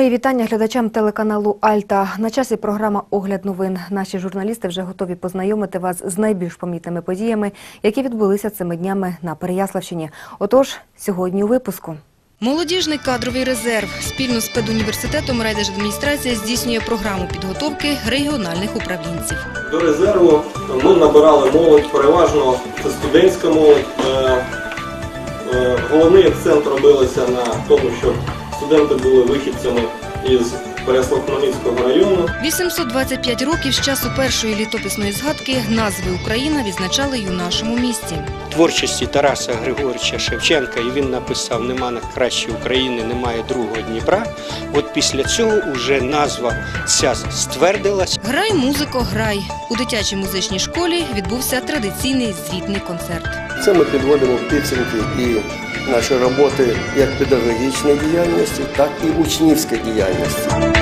Мої вітання глядачам телеканалу Альта. На часі програма Огляд новин. Наші журналісти вже готові познайомити вас з найбільш помітними подіями, які відбулися цими днями на Переяславщині. Отож, сьогодні у випуску. Молодіжний кадровий резерв спільно з педуніверситетом райдержадміністрація здійснює програму підготовки регіональних управлінців. До резерву ми набирали молодь, переважно це студентська молодь. Е, е, Головний акцент робилося на тому, щоб студенти були вихідцями із Переяслав-Хмельницького району. 825 років з часу першої літописної згадки назви Україна відзначали й у нашому місті. творчості Тараса Григоровича Шевченка, і він написав Нема на краще України, немає другого Дніпра. От після цього вже назва ця ствердилась. Грай, музико, грай. У дитячій музичній школі відбувся традиційний звітний концерт. Це ми підводимо в підсумки і наші роботи як педагогічної діяльності, так і учнівської діяльності.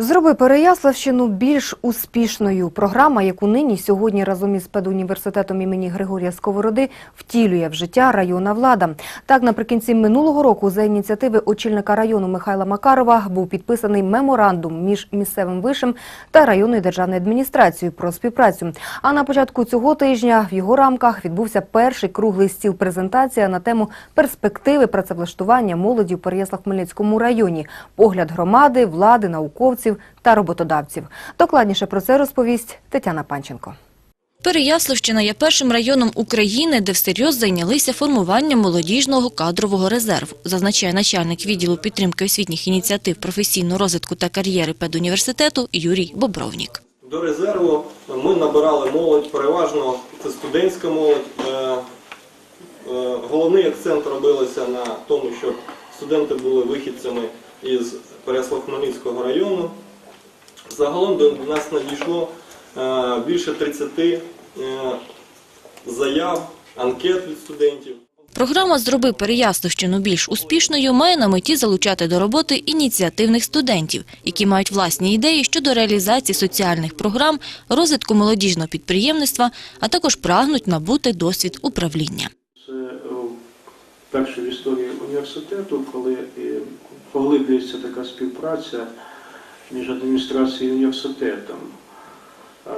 Зроби Переяславщину більш успішною. Програма, яку нині сьогодні разом із педуніверситетом імені Григорія Сковороди втілює в життя районна влада. Так, наприкінці минулого року за ініціативи очільника району Михайла Макарова був підписаний меморандум між місцевим вишем та районною державною адміністрацією про співпрацю. А на початку цього тижня в його рамках відбувся перший круглий стіл презентація на тему перспективи працевлаштування молоді в Переяслав-Хмельницькому районі, погляд громади, влади, науковців та роботодавців. Докладніше про це розповість Тетяна Панченко. Переяславщина є першим районом України, де всерйоз зайнялися формуванням молодіжного кадрового резерву, зазначає начальник відділу підтримки освітніх ініціатив професійного розвитку та кар'єри педуніверситету Юрій Бобровнік. До резерву ми набирали молодь, переважно це студентська молодь. Е, е, Головний акцент робилося на тому, щоб студенти були вихідцями із Переяслав-Хмельницького району. Загалом до нас надійшло е, більше 30 е, заяв, анкет від студентів. Програма «Зроби Переяславщину більш успішною» має на меті залучати до роботи ініціативних студентів, які мають власні ідеї щодо реалізації соціальних програм, розвитку молодіжного підприємництва, а також прагнуть набути досвід управління. Це е, перше в історії університету, коли поглиблюється така співпраця між адміністрацією і університетом. Е,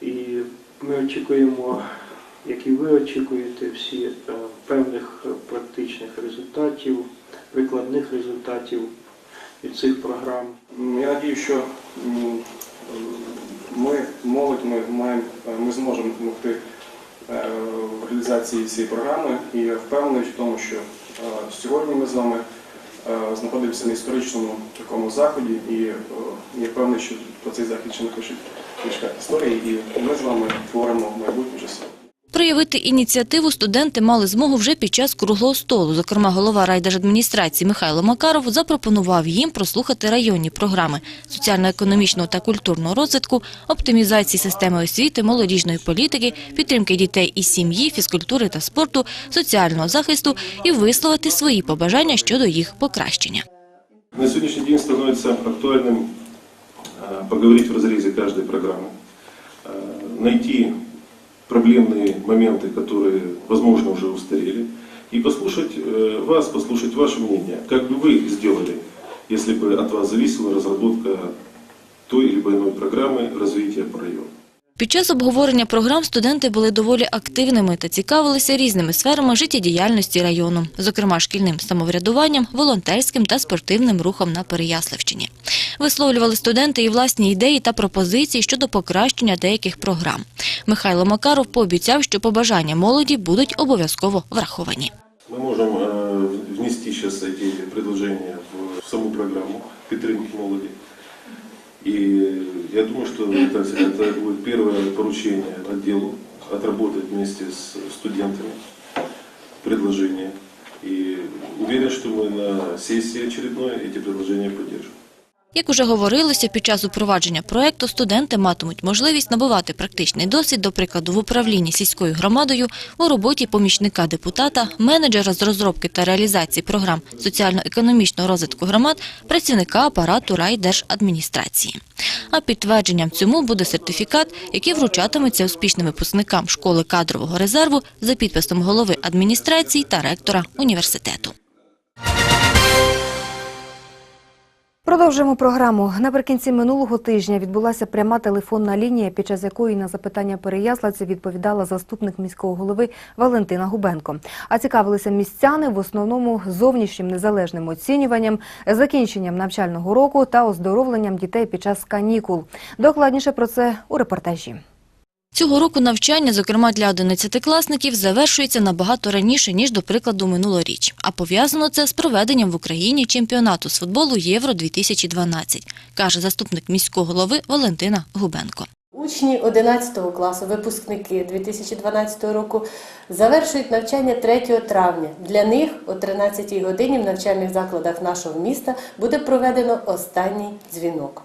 І ми очікуємо, як і ви очікуєте, всі е, певних практичних результатів, прикладних результатів від цих програм. Я надію, що ми, молодь, ми, маємо, ми зможемо допомогти е, в реалізації цієї програми і я впевнений в тому, що сьогодні ми з вами е, знаходимося на історичному такому заході, і е, я певний, що про цей захід ще не пишуть книжка історії, і ми з вами творимо майбутнє часи. Проявити ініціативу студенти мали змогу вже під час круглого столу. Зокрема, голова райдержадміністрації Михайло Макаров запропонував їм прослухати районні програми соціально-економічного та культурного розвитку, оптимізації системи освіти, молодіжної політики, підтримки дітей і сім'ї, фізкультури та спорту, соціального захисту і висловити свої побажання щодо їх покращення. На сегодняшний день становится актуальным э, поговорить в разрезе каждой программы, Э, найти проблемные моменты, которые, возможно, уже устарели, и послушать э, вас, послушать ваше мнение, как бы вы сделали, если бы от вас зависела разработка той либо иной программы развития району. Під час обговорення програм студенти були доволі активними та цікавилися різними сферами життєдіяльності району, зокрема шкільним самоврядуванням, волонтерським та спортивним рухом на Переяславщині. Висловлювали студенти і власні ідеї та пропозиції щодо покращення деяких програм. Михайло Макаров пообіцяв, що побажання молоді будуть обов'язково враховані. Мы можем э, внести сейчас эти предложения в саму программу підтримки молоді. И я думаю, что это, это будет первое поручение отделу отработать вместе с студентами предложения. И уверен, что мы на сессии очередной эти предложения поддержим. Як уже говорилося, під час упровадження проекту студенти матимуть можливість набувати практичний досвід, до прикладу, в управлінні сільською громадою, у роботі помічника депутата, менеджера з розробки та реалізації програм соціально-економічного розвитку громад, працівника апарату райдержадміністрації. А підтвердженням цьому буде сертифікат, який вручатиметься успішним випускникам школи кадрового резерву за підписом голови адміністрації та ректора університету. Продовжуємо програму. Наприкінці минулого тижня відбулася пряма телефонна лінія, під час якої на запитання переяславців відповідала заступник міського голови Валентина Губенко. А цікавилися містяни в основному зовнішнім незалежним оцінюванням, закінченням навчального року та оздоровленням дітей під час канікул. Докладніше про це у репортажі. Цього року навчання, зокрема для 11-класників, завершується набагато раніше, ніж, до прикладу, минулоріч. А пов'язано це з проведенням в Україні чемпіонату з футболу Євро-2012, каже заступник міського голови Валентина Губенко. Учні 11 класу, випускники 2012 року, завершують навчання 3 травня. Для них о 13 годині в навчальних закладах нашого міста буде проведено останній дзвінок.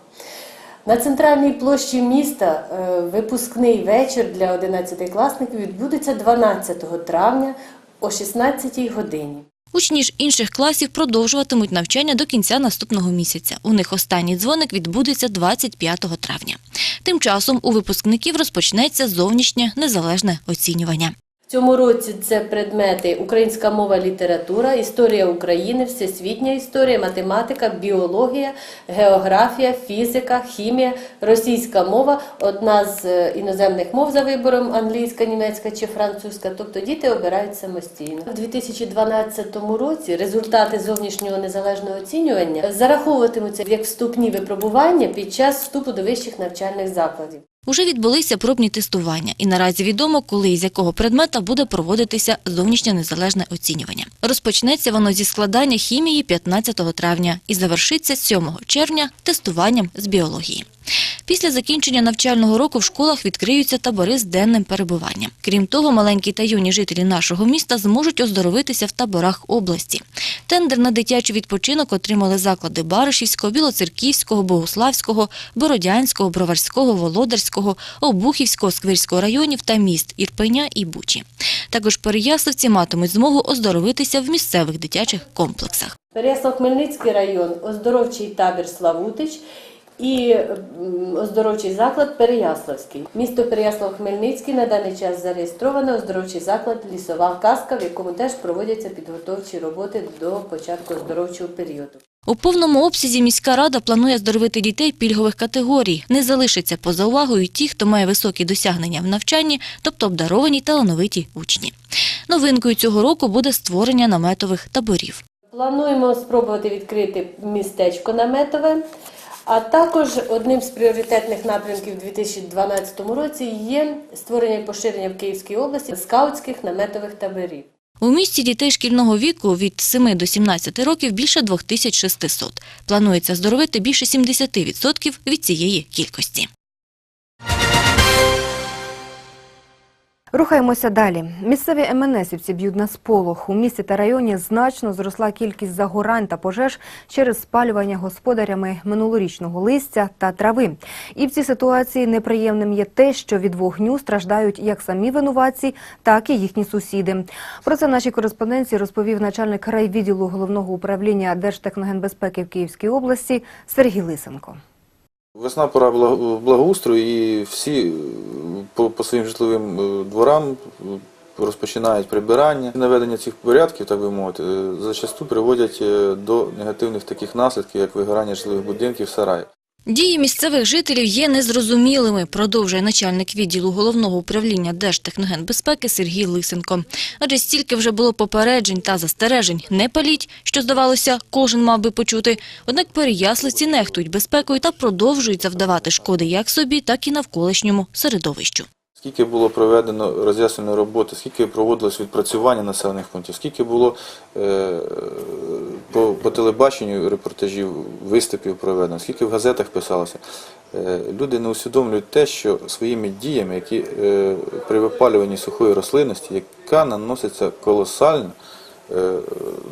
На центральній площі міста е, випускний вечір для 11-класників відбудеться 12 травня о 16 годині. Учні ж інших класів продовжуватимуть навчання до кінця наступного місяця. У них останній дзвоник відбудеться 25 травня. Тим часом у випускників розпочнеться зовнішнє незалежне оцінювання. Цьому році це предмети українська мова, література, історія України, всесвітня історія, математика, біологія, географія, фізика, хімія, російська мова, одна з е, іноземних мов за вибором англійська, німецька чи французька. Тобто діти обирають самостійно. У 2012 році результати зовнішнього незалежного оцінювання зараховуватимуться як вступні випробування під час вступу до вищих навчальних закладів. Уже відбулися пробні тестування, і наразі відомо, коли і з якого предмета буде проводитися зовнішнє незалежне оцінювання. Розпочнеться воно зі складання хімії 15 травня і завершиться 7 червня тестуванням з біології. Після закінчення навчального року в школах відкриються табори з денним перебуванням. Крім того, маленькі та юні жителі нашого міста зможуть оздоровитися в таборах області. Тендер на дитячий відпочинок отримали заклади Баришівського, Білоцерківського, Богуславського, Бородянського, Броварського, Володарського, Обухівського, Сквирського районів та міст Ірпеня і Бучі. Також переяславці матимуть змогу оздоровитися в місцевих дитячих комплексах. Переяслав-Хмельницький район, оздоровчий табір Славутич і оздоровчий заклад Переяславський. Місто Переяслав-Хмельницький на даний час зареєстровано оздоровчий заклад Лісова казка, в якому теж проводяться підготовчі роботи до початку оздоровчого періоду. У повному обсязі міська рада планує здоровити дітей пільгових категорій. Не залишаться поза увагою ті, хто має високі досягнення в навчанні, тобто обдаровані талановиті учні. Новинкою цього року буде створення наметових таборів. Плануємо спробувати відкрити містечко наметове. А також одним з пріоритетних напрямків у 2012 році є створення і поширення в Київській області скаутських наметових таборів. У місті дітей шкільного віку від 7 до 17 років більше 2600. Планується здоровити більше 70% від цієї кількості. Рухаємося далі. Місцеві МНСівці б'ють на сполох. У місті та районі значно зросла кількість загорань та пожеж через спалювання господарями минулорічного листя та трави. І в цій ситуації неприємним є те, що від вогню страждають як самі винуватці, так і їхні сусіди. Про це нашій кореспонденції розповів начальник райвідділу головного управління Держтехногенбезпеки в Київській області Сергій Лисенко. Весна пора благо- благоустрою і всі по, по своїм житловим е, дворам е, розпочинають прибирання. Наведення цих порядків, так би мовити, е, зачасту приводять до негативних таких наслідків, як вигорання житлових будинків, сараїв. Дії місцевих жителів є незрозумілими, продовжує начальник відділу головного управління Держтехногенбезпеки Сергій Лисенко. Адже стільки вже було попереджень та застережень. Не паліть, що здавалося, кожен мав би почути. Однак переяслиці нехтують безпекою та продовжують завдавати шкоди як собі, так і навколишньому середовищу. Скільки було проведено роз'ясненої роботи, скільки проводилось відпрацювання населених пунктів, скільки було е, по, по телебаченню репортажів, виступів проведено, скільки в газетах писалося. Е, люди не усвідомлюють те, що своїми діями, які е, при випалюванні сухої рослинності, яка наноситься колосальна е,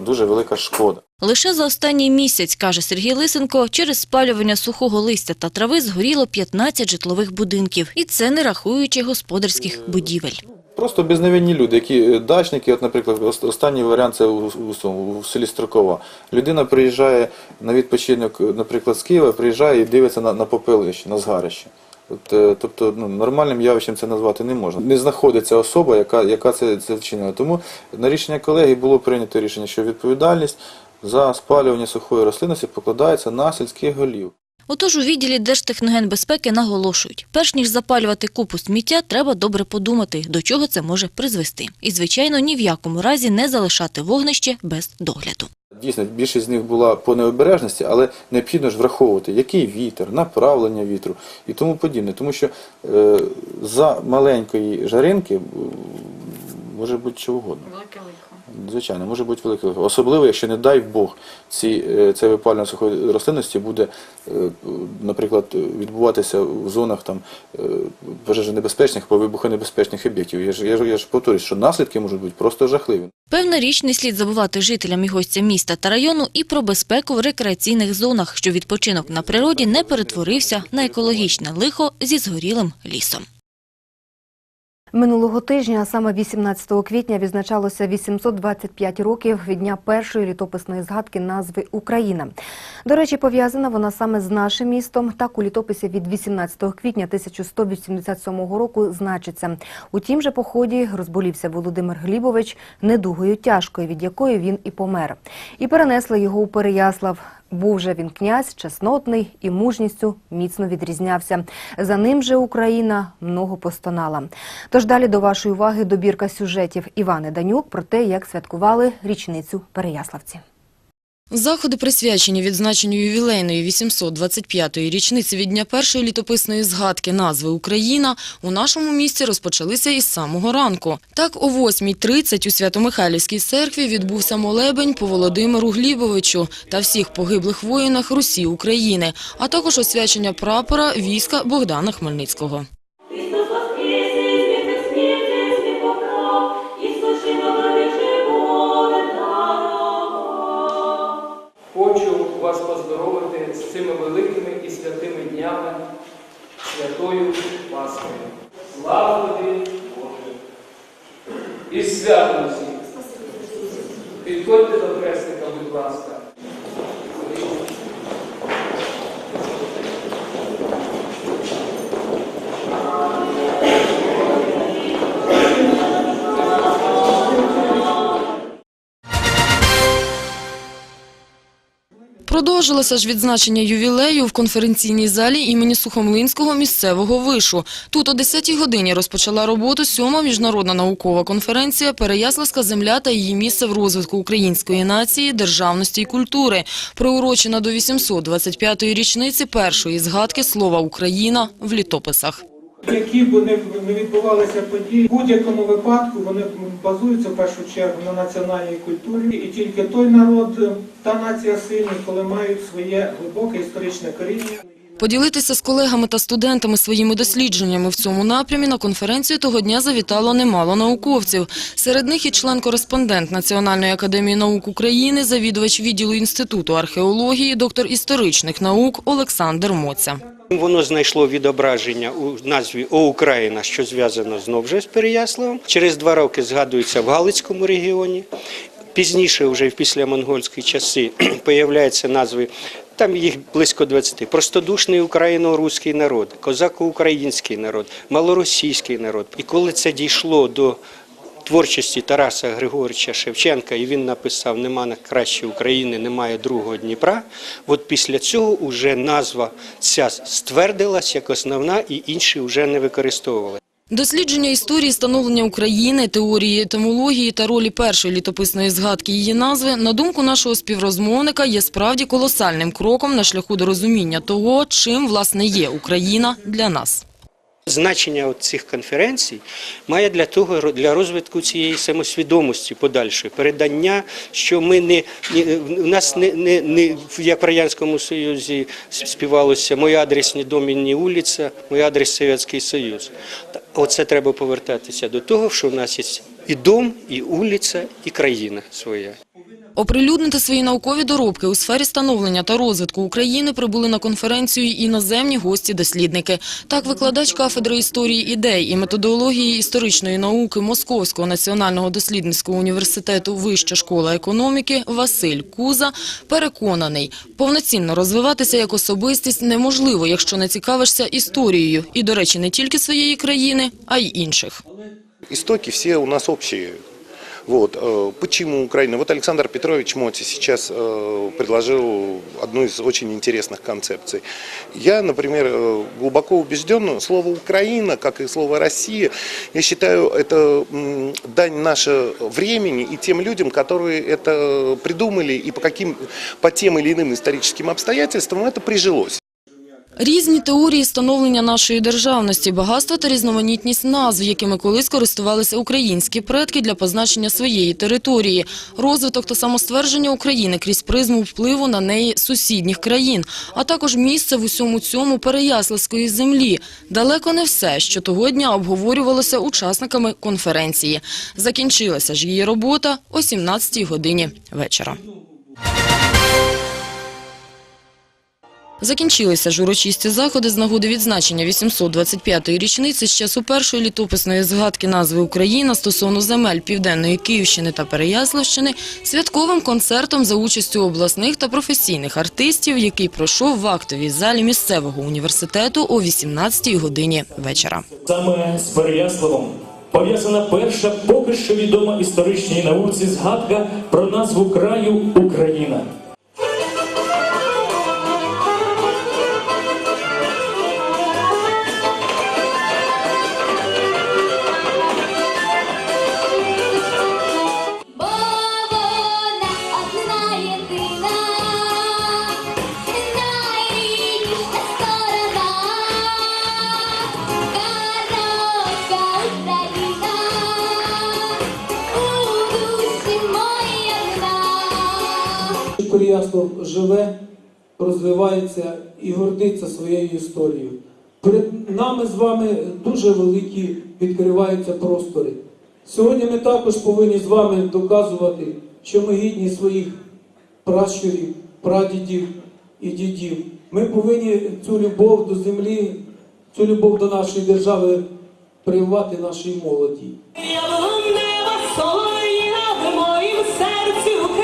дуже велика шкода. Лише за останній місяць, каже Сергій Лисенко, через спалювання сухого листя та трави згоріло 15 житлових будинків. І це не рахуючи господарських будівель. Просто безневинні люди, які е, дачники, от, наприклад, останній варіант це у, у, у селі Строкова. Людина приїжджає на відпочинок, е, наприклад, з Києва, приїжджає і дивиться на, на попелище, на згарище. Е, тобто ну, нормальним явищем це назвати не можна. Не знаходиться особа, яка, яка це, це вчинила. Тому на рішення колеги було прийнято рішення, що відповідальність за спалювання сухої рослинності покладається на сільських голів. Отож у відділі Держтехногенбезпеки наголошують, перш ніж запалювати купу сміття, треба добре подумати, до чого це може призвести. І, звичайно, ні в якому разі не залишати вогнище без догляду. Дійсно, більшість з них була по необережності, але необхідно ж враховувати, який вітер, направлення вітру і тому подібне. Тому що е, за маленької жаринки може бути що угодно. Звичайно, може бути велике. Особливо, якщо, не дай Бог, ці, е, це випалювання сухої рослинності буде, е, наприклад, відбуватися в зонах там, е, пожежонебезпечних або вибухонебезпечних об'єктів. Я ж, я, я ж повторюю, що наслідки можуть бути просто жахливі. Певна річ, не слід забувати жителям і гостям міста та району і про безпеку в рекреаційних зонах, що відпочинок на природі не перетворився на екологічне лихо зі згорілим лісом. Минулого тижня, а саме 18 квітня, відзначалося 825 років від дня першої літописної згадки назви Україна. До речі, пов'язана вона саме з нашим містом. Так у літописі від 18 квітня 1187 року значиться. У тім же поході розболівся Володимир Глібович недугою тяжкою, від якої він і помер. І перенесли його у Переяслав. Був же він князь, чеснотний і мужністю міцно відрізнявся. За ним же Україна много постонала. Тож далі до вашої уваги добірка сюжетів Івани Данюк про те, як святкували річницю Переяславці. Заходи присвячені відзначенню ювілейної 825-ї річниці від дня першої літописної згадки назви Україна у нашому місті розпочалися із самого ранку. Так, о 8.30 у Свято-Михайлівській церкві відбувся молебень по Володимиру Глібовичу та всіх погиблих воїнах Русі України, а також освячення прапора війська Богдана Хмельницького. Святою Пасхою. Слава тобі, Боже! І свято всі. усіх! Підходьте до хрестика, будь ласка. Продовжилося ж відзначення ювілею в конференційній залі імені Сухомлинського місцевого вишу. Тут о 10-й годині розпочала роботу сьома міжнародна наукова конференція «Переяславська земля та її місце в розвитку української нації, державності і культури», приурочена до 825-ї річниці першої згадки слова «Україна» в літописах. Які б не, відбувалися події, в будь-якому випадку вони базуються в першу чергу на національній культурі, і тільки той народ та нація сильні, коли мають своє глибоке історичне коріння. Поділитися з колегами та студентами своїми дослідженнями в цьому напрямі на конференцію того дня завітало немало науковців. Серед них і член-кореспондент Національної академії наук України, завідувач відділу Інституту археології, доктор історичних наук Олександр Моця. Воно знайшло відображення у назві «О Україна», що зв'язано знову ж з Переяславом. Через два роки згадується в Галицькому регіоні. Пізніше, вже в післямонгольські часи, появляються назви, там їх близько 20. Простодушний україно-руський народ, козако-український народ, малоросійський народ. І коли це дійшло до творчості Тараса Григоровича Шевченка, і він написав Нема на краще України, немає другого Дніпра. От після цього вже назва ця ствердилась як основна, і інші вже не використовували. Дослідження історії становлення України, теорії етимології та ролі першої літописної згадки її назви, на думку нашого співрозмовника, є справді колосальним кроком на шляху до розуміння того, чим, власне, є Україна для нас. Значення цих конференцій має для того для розвитку цієї самосвідомості подальшої передання, що ми не, у нас не, не, не як в радянському союзі співалося «Мой адрес не дом і не вулиця, мой адрес Совєтський Союз. Оце треба повертатися до того, що в нас є і дом, і вулиця, і країна своя. Оприлюднити свої наукові доробки у сфері становлення та розвитку України прибули на конференцію іноземні гості-дослідники. Так, викладач кафедри історії ідей і методології історичної науки Московського національного дослідницького університету Вища школа економіки Василь Куза переконаний, повноцінно розвиватися як особистість неможливо, якщо не цікавишся історією. І, до речі, не тільки своєї країни, а й інших. Истоки все у нас общие. Вот. э, Почему Украина? Вот Александр Петрович Моти сейчас э, предложил одну из очень интересных концепций. Я, например, э, глубоко убежден, слово «Украина», как и слово «Россия», я считаю, это дань наше времени и тем людям, которые это придумали, и по, каким, по тем или иным историческим обстоятельствам это прижилось. Різні теорії становлення нашої державності, багатство та різноманітність назв, якими колись користувалися українські предки для позначення своєї території, розвиток та самоствердження України крізь призму впливу на неї сусідніх країн, а також місце в усьому цьому Переяславської землі. Далеко не все, що того дня обговорювалося учасниками конференції. Закінчилася ж її робота о 17 годині вечора. Закінчилися ж урочисті заходи з нагоди відзначення 825-ї річниці з часу першої літописної згадки назви Україна стосовно земель Південної Київщини та Переяславщини святковим концертом за участю обласних та професійних артистів, який пройшов в актовій залі місцевого університету о 18-й годині вечора. Саме з Переяславом пов'язана перша поки що відома історичній науці згадка про назву краю Україна. Одна. Живе, розвивається і гордиться своєю історією. Перед нами з вами дуже великі відкриваються простори. Сьогодні ми також повинні з вами доказувати, що ми гідні своїх пращурів, прадідів і дідів. Ми повинні цю любов до землі, цю любов до нашої держави прививати нашій молоді. Солов'їна в моїм серці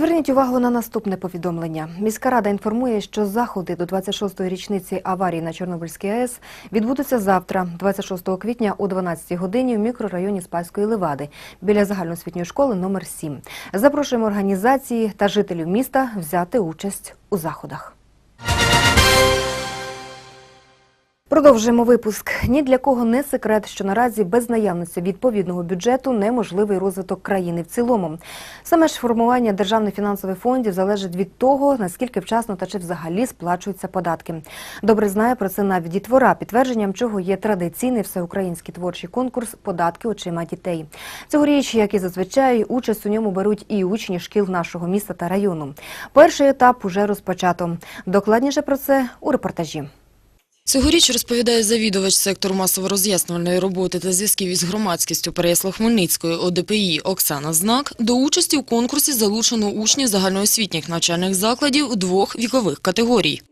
Зверніть увагу на наступне повідомлення. Міська рада інформує, що заходи до 26-ї річниці аварії на Чорнобильській АЕС відбудуться завтра, 26 квітня о 12 годині в мікрорайоні Спальської Левади біля загальноосвітньої школи номер 7. Запрошуємо організації та жителів міста взяти участь у заходах. Продовжуємо випуск. Ні для кого не секрет, що наразі без наявності відповідного бюджету неможливий розвиток країни в цілому. Саме ж формування державних фінансових фондів залежить від того, наскільки вчасно та чи взагалі сплачуються податки. Добре знає про це навіть дітвора, підтвердженням чого є традиційний всеукраїнський творчий конкурс Податки очима дітей. Цьогоріч, як і зазвичай, участь у ньому беруть і учні шкіл нашого міста та району. Перший етап уже розпочато. Докладніше про це у репортажі. Цьогоріч, розповідає завідувач сектору масово-роз'яснювальної роботи та зв'язків із громадськістю Переяслав-Хмельницької ОДПІ Оксана Знак, до участі у конкурсі залучено учнів загальноосвітніх навчальних закладів двох вікових категорій.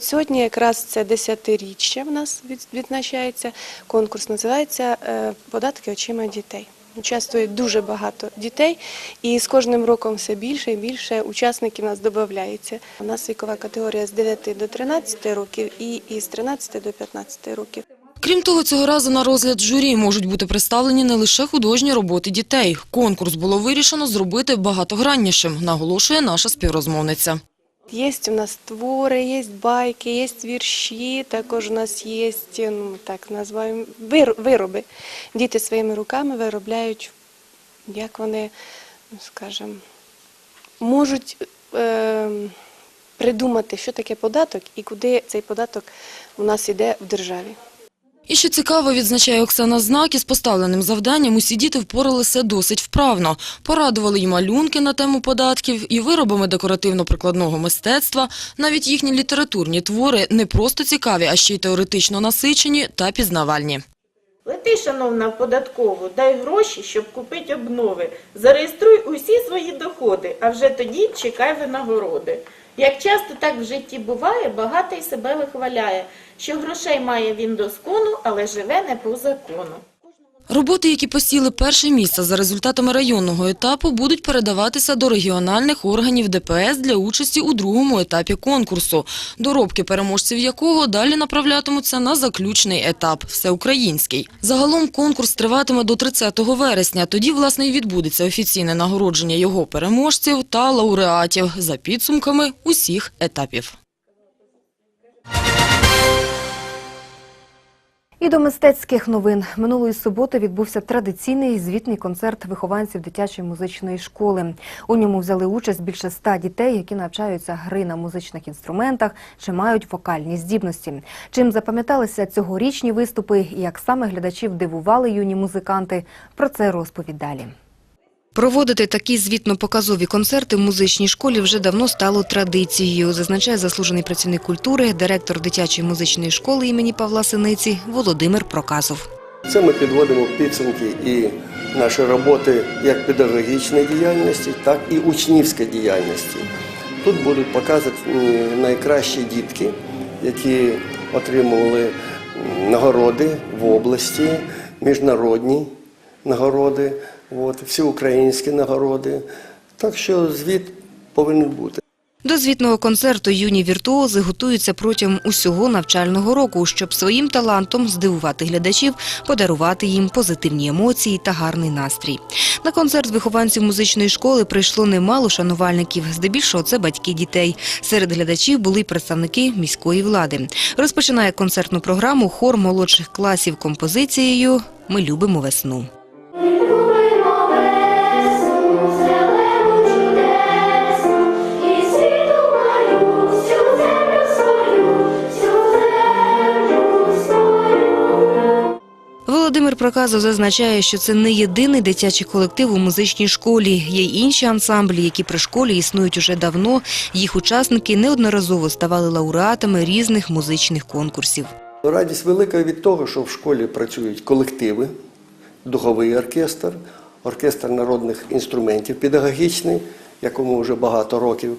Сьогодні якраз це десятиріччя в нас відзначається. Конкурс називається е, Податки очима дітей. Участвує дуже багато дітей, і з кожним роком все більше і більше учасників нас додається. У нас вікова категорія з 9 до 13 років і із 13 до 15 років. Крім того, цього разу на розгляд журі можуть бути представлені не лише художні роботи дітей. Конкурс було вирішено зробити багатограннішим, наголошує наша співрозмовниця. Є у нас твори, є байки, є вірші, також у нас є, ну так називаємо, вир- вироби. Діти своїми руками виробляють, як вони, ну, скажімо, можуть е, придумати, що таке податок і куди цей податок у нас йде в державі. І що цікаво, відзначає Оксана Знак, із поставленим завданням усі діти впоралися досить вправно. Порадували й малюнки на тему податків, і виробами декоративно-прикладного мистецтва. Навіть їхні літературні твори не просто цікаві, а ще й теоретично насичені та пізнавальні. Лети, шановна, в податкову, дай гроші, щоб купити обнови. Зареєструй усі свої доходи, а вже тоді чекай винагороди. Як часто так в житті буває, багатий себе вихваляє, що грошей має він до скону, але живе не по закону. Роботи, які посіли перше місце за результатами районного етапу, будуть передаватися до регіональних органів ДПС для участі у другому етапі конкурсу, доробки переможців якого далі направлятимуться на заключний етап – всеукраїнський. Загалом конкурс триватиме до 30 вересня. Тоді, власне, і відбудеться офіційне нагородження його переможців та лауреатів за підсумками усіх етапів. І до мистецьких новин минулої суботи відбувся традиційний звітний концерт вихованців дитячої музичної школи. У ньому взяли участь більше ста дітей, які навчаються гри на музичних інструментах чи мають вокальні здібності. Чим запам'яталися цьогорічні виступи і як саме глядачів дивували юні музиканти, про це розповідь далі. Проводити такі звітно-показові концерти в музичній школі вже давно стало традицією, зазначає заслужений працівник культури, директор дитячої музичної школи імені Павла Синиці Володимир Проказов. Це ми підводимо підсумки і наші роботи як педагогічної діяльності, так і учнівської діяльності. Тут будуть показувати найкращі дітки, які отримували нагороди в області, міжнародні нагороди, от, всеукраїнські нагороди. Так що звіт повинен бути. До звітного концерту юні віртуози готуються протягом усього навчального року, щоб своїм талантом здивувати глядачів, подарувати їм позитивні емоції та гарний настрій. На концерт вихованців музичної школи прийшло немало шанувальників. Здебільшого це батьки дітей. Серед глядачів були представники міської влади. Розпочинає концертну програму хор молодших класів композицією Ми любимо весну. Володимир Проказов зазначає, що це не єдиний дитячий колектив у музичній школі. Є й інші ансамблі, які при школі існують уже давно. Їх учасники неодноразово ставали лауреатами різних музичних конкурсів. Радість велика від того, що в школі працюють колективи, духовий оркестр, оркестр народних інструментів педагогічний, якому вже багато років.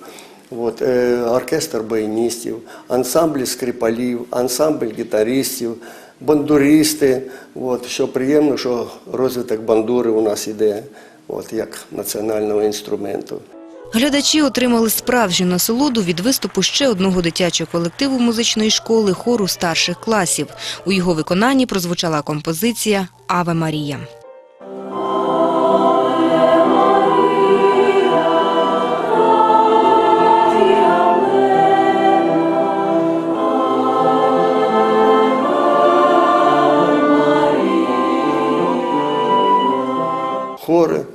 От, е, оркестр баяністів, ансамбль скрипалів, ансамбль гітаристів, бандуристи. От, що приємно, що розвиток бандури у нас іде от, як національного інструменту. Глядачі отримали справжню насолоду від виступу ще одного дитячого колективу музичної школи хору старших класів. У його виконанні прозвучала композиція Аве Марія.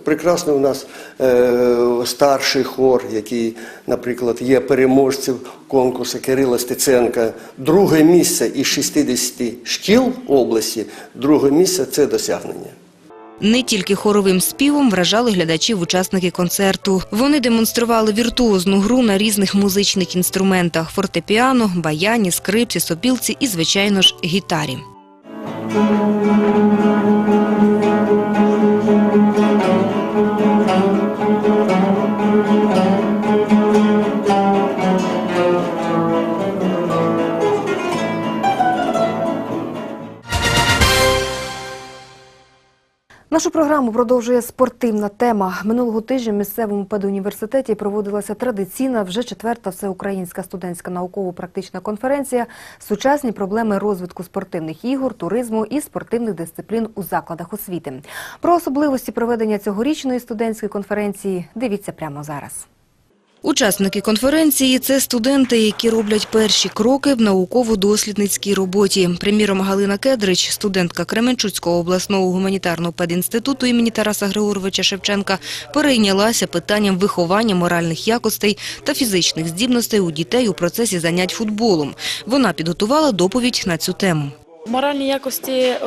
Прекрасно у нас е, старший хор, який, наприклад, є переможцем конкурсу Кирила Стеценка. Друге місце із 60 шкіл області, друге місце це досягнення. Не тільки хоровим співом вражали глядачів учасники концерту. Вони демонстрували віртуозну гру на різних музичних інструментах – фортепіано, баяні, скрипці, сопілці і, звичайно ж, гітарі. Нашу програму продовжує спортивна тема. Минулого тижня в місцевому педуніверситеті проводилася традиційна вже четверта всеукраїнська студентська науково-практична конференція Сучасні проблеми розвитку спортивних ігор, туризму і спортивних дисциплін у закладах освіти. Про особливості проведення цьогорічної студентської конференції дивіться прямо зараз. Учасники конференції – це студенти, які роблять перші кроки в науково-дослідницькій роботі. Приміром, Галина Кедрич, студентка Кременчуцького обласного гуманітарного педінституту імені Тараса Григоровича Шевченка, перейнялася питанням виховання моральних якостей та фізичних здібностей у дітей у процесі занять футболом. Вона підготувала доповідь на цю тему. Моральні якості е,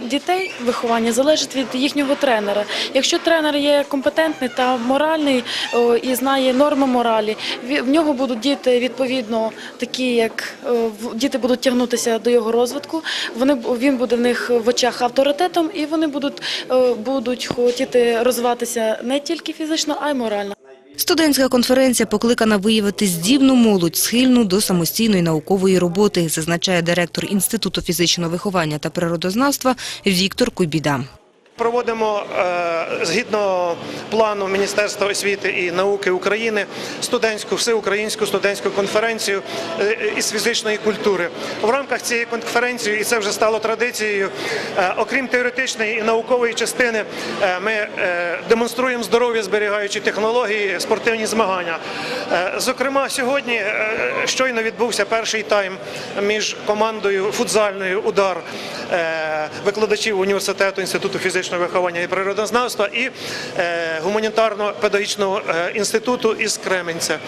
дітей виховання залежить від їхнього тренера. Якщо тренер є компетентний та моральний е, і знає норми моралі, в нього будуть діти відповідно такі, як е, діти будуть тягнутися до його розвитку. Він буде в них в очах авторитетом, і вони будуть хотіти розвиватися не тільки фізично, а й морально. Студентська конференція покликана виявити здібну молодь, схильну до самостійної наукової роботи, зазначає директор Інституту фізичного виховання та природознавства Віктор Кубіда. Проводимо е, згідно плану Міністерства освіти і науки України студентську всеукраїнську студентську конференцію е, із фізичної культури. В рамках цієї конференції, і це вже стало традицією, е, окрім теоретичної і наукової частини, е, ми е, демонструємо здоров'я зберігаючі технології, спортивні змагання. Е, Зокрема, сьогодні е, щойно відбувся перший тайм між командою футзальною удар е, викладачів університету інституту фізичного виховання і природознавства і е, гуманітарно-педагогічного е, інституту із Кременця.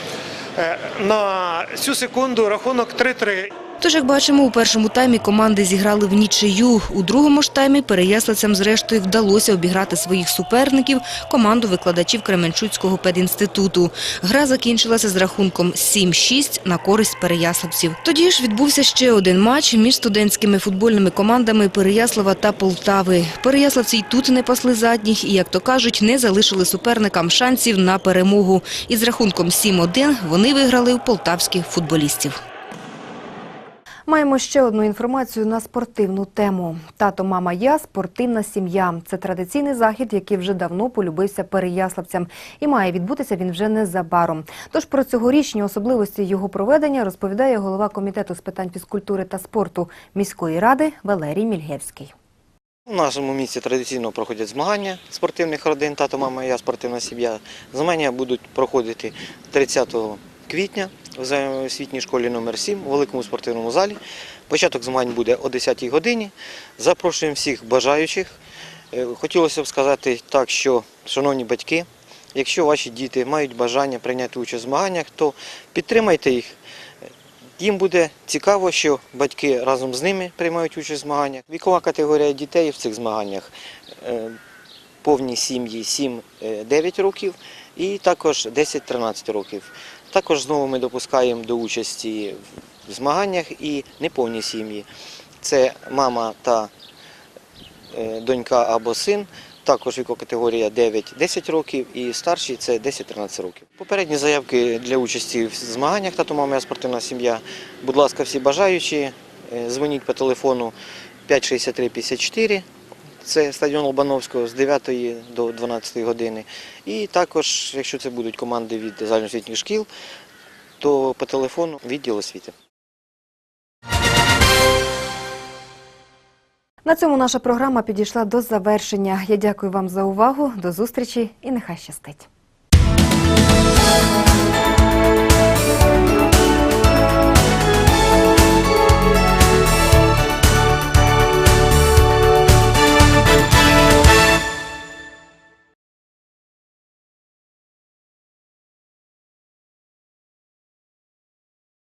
Е, На цю секунду рахунок 3-3. Тож, як бачимо, у першому таймі команди зіграли в нічию. У другому ж таймі переяслицям зрештою вдалося обіграти своїх суперників, команду викладачів Кременчуцького педінституту. Гра закінчилася з рахунком 7-6 на користь переяславців. Тоді ж відбувся ще один матч між студентськими футбольними командами Переяслава та Полтави. Переяславці й тут не пасли задніх і, як то кажуть, не залишили суперникам шансів на перемогу. Із рахунком 7-1 вони виграли у полтавських футболістів. Маємо ще одну інформацію на спортивну тему. Тато, мама, я спортивна сім'я. Це традиційний захід, який вже давно полюбився переяславцям, і має відбутися він вже незабаром. Тож про цьогорічні особливості його проведення розповідає голова комітету з питань фізкультури та спорту міської ради Валерій Мільгевський. У нашому місті традиційно проходять змагання спортивних родин тато, мама, я спортивна сім'я. Змагання будуть проходити 30 квітня в освітній школі номер 7 у великому спортивному залі. Початок змагань буде о 10-й годині. Запрошуємо всіх бажаючих. Е, Хотілося б сказати так, що, шановні батьки, якщо ваші діти мають бажання прийняти участь в змаганнях, то підтримайте їх. Їм буде цікаво, що батьки разом з ними приймають участь в змаганнях. Вікова категорія дітей в цих змаганнях е, повні сім'ї 7-9 років і також 10-13 років. Також знову ми допускаємо до участі в змаганнях і неповні сім'ї. Це мама та е, донька або син. Також вікова категорія 9-10 років і старші це 10-13 років. Попередні заявки для участі в змаганнях «Тато, мама, я спортивна сім'я». Будь ласка, всі бажаючі, е, дзвоніть по телефону 563 54. Це стадіон Лобановського з 9 до 12 години. І також, якщо це будуть команди від загальноосвітніх шкіл, то по телефону відділ освіти. На цьому наша програма підійшла до завершення. Я дякую вам за увагу. До зустрічі і нехай щастить.